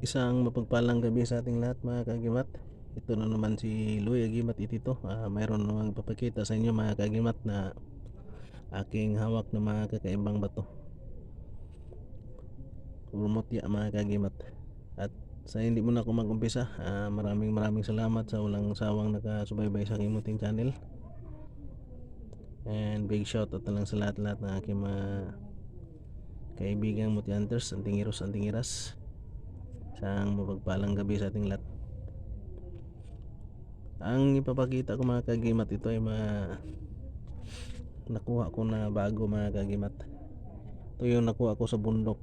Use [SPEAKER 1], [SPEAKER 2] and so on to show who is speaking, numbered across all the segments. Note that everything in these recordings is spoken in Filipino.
[SPEAKER 1] Isang mapagpalang gabi sa ating lahat mga kagimat. Ito na naman si Louie Agimat itito. Ah, mayroon namang papakita sa inyo mga kagimat na aking hawak na mga kakaibang bato. Rumutya mga kagimat. At sa hindi mo na ako mag-umpisa, ah, maraming maraming salamat sa walang sawang nakasubaybay sa aking muting channel. And big shout out na lang sa lahat-lahat ng aking mga kaibigan Muti Hunters, Antingiros, Antingiras. Isang mapagpalang gabi sa ating lahat. Ang ipapakita ko mga kagimat ito ay mga nakuha ko na bago mga kagimat. Ito yung nakuha ko sa bundok.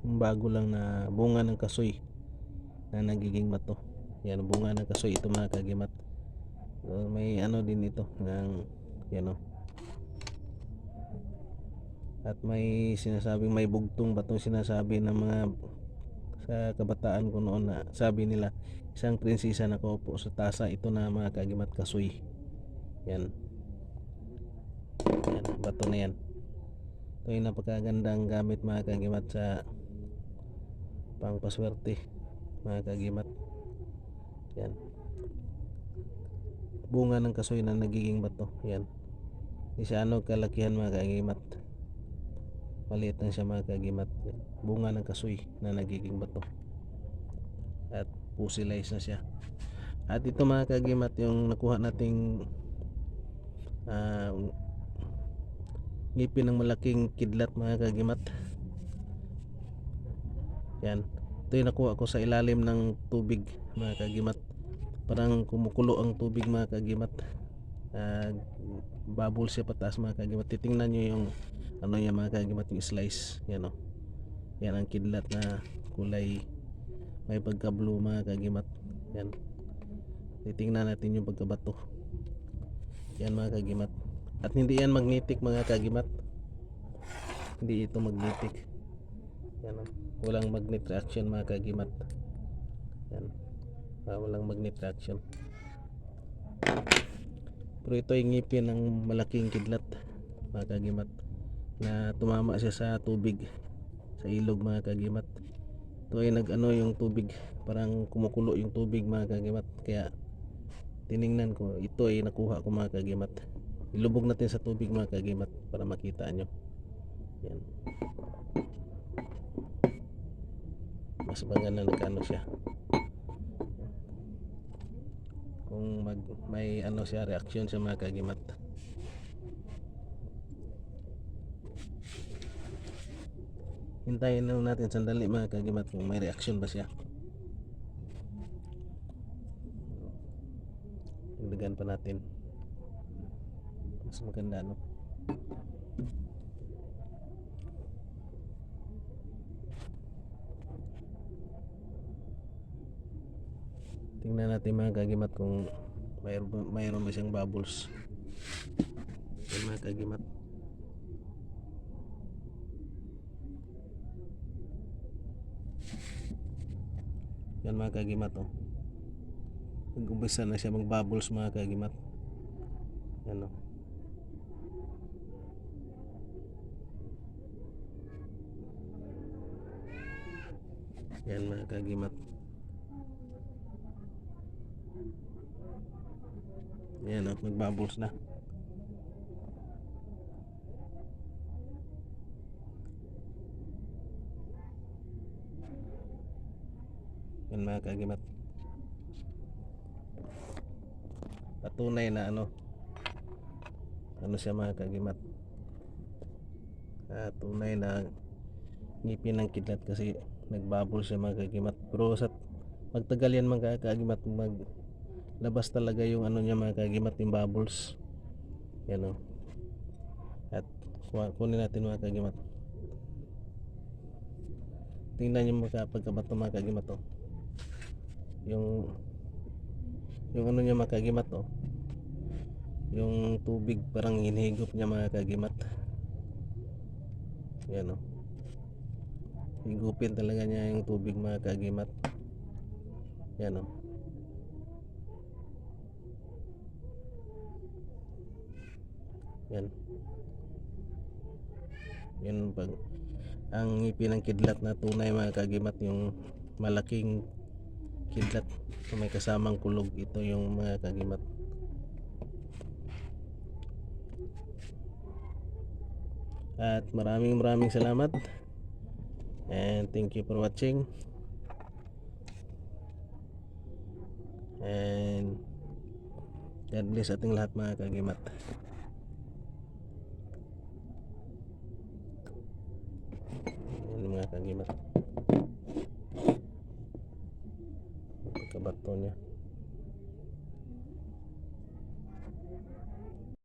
[SPEAKER 1] Yung bago lang na bunga ng kasoy na nagiging bato. Yan, bunga ng kasoy ito mga kagimat. So, may ano din ito ng yan o. At may sinasabing may bugtong bato sinasabi ng mga sa kabataan ko noon na sabi nila isang prinsesa nakaupo sa tasa ito na mga kagimat kasoy. Yan. Yan bato na yan. Ito yung napakagandang gamit mga kagimat sa pangpaswerte mga kagimat yan. Bunga ng kasoy na nagiging bato. Yan. Di siya ano kalakihan mga kagimat maliit lang siya mga kagimat. Bunga ng kasoy na nagiging bato. At fossilized na siya. At ito mga kagimat yung nakuha nating ah, ngipin ng malaking kidlat mga kagimat. Yan. Ito yung nakuha ko sa ilalim ng tubig mga kagimat. Parang kumukulo ang tubig mga kagimat. Uh, bubble siya pataas mga kagimat. Titingnan nyo yung ano niya mga kagimat yung slice. Yan o yan ang kidlat na kulay may pagka blue mga kagimat yan. Titingnan natin yung pagkabato yan mga kagimat at hindi yan magnetic mga kagimat hindi ito magnetic. Yan o walang magnet reaction mga kagimat yan. Ah, walang magnet reaction. Pero ito yung ngipin ng malaking kidlat mga kagimat na tumama siya sa tubig sa ilog mga kagimat. Ito ay nag ano yung tubig parang kumukulo yung tubig mga kagimat. Kaya tiningnan ko ito ay nakuha ko mga kagimat. Ilubog natin sa tubig mga kagimat para makita nyo. Yan. Mas maganda nagkano siya. Kung mag, may ano siya reaksyon sa mga kagimat hintayin lang natin sandali mga kagimat kung may reaksyon ba siya. Dagdagan pa natin. Mas maganda no? Tingnan natin mga kagimat kung mayroon, mayroon ba siyang bubbles. Yan mga kagimat yan mga kagimat oh. Nag-umpisa na siya mag bubbles mga kagimat. Yan oh. Yan mga kagimat. Yan oh nag bubbles na yan mga kagimat. Patunay na ano. Ano siya mga kagimat? Ah, tunay na ngipin ng kidlat kasi nagbubble siya mga kagimat. Pero sa magtagal yan mga kagimat. Mag labas talaga yung ano niya mga kagimat yung bubbles. Yan o at kuha- kunin natin mga kagimat. Tingnan niyo mga pagkabato mga kagimat o yung yung ano niya mga kagimat oh. Yung tubig parang hinihigop niya mga kagimat. Yan oh. Higupin talaga niya yung tubig mga kagimat. Yan oh. Yan. Yan pag ang ngipin ng kidlat na tunay mga kagimat yung malaking kidlat may kasamang kulog ito yung mga kagimat. At maraming maraming salamat. And thank you for watching. And God bless ating lahat mga kagimat. Yan mga kagimat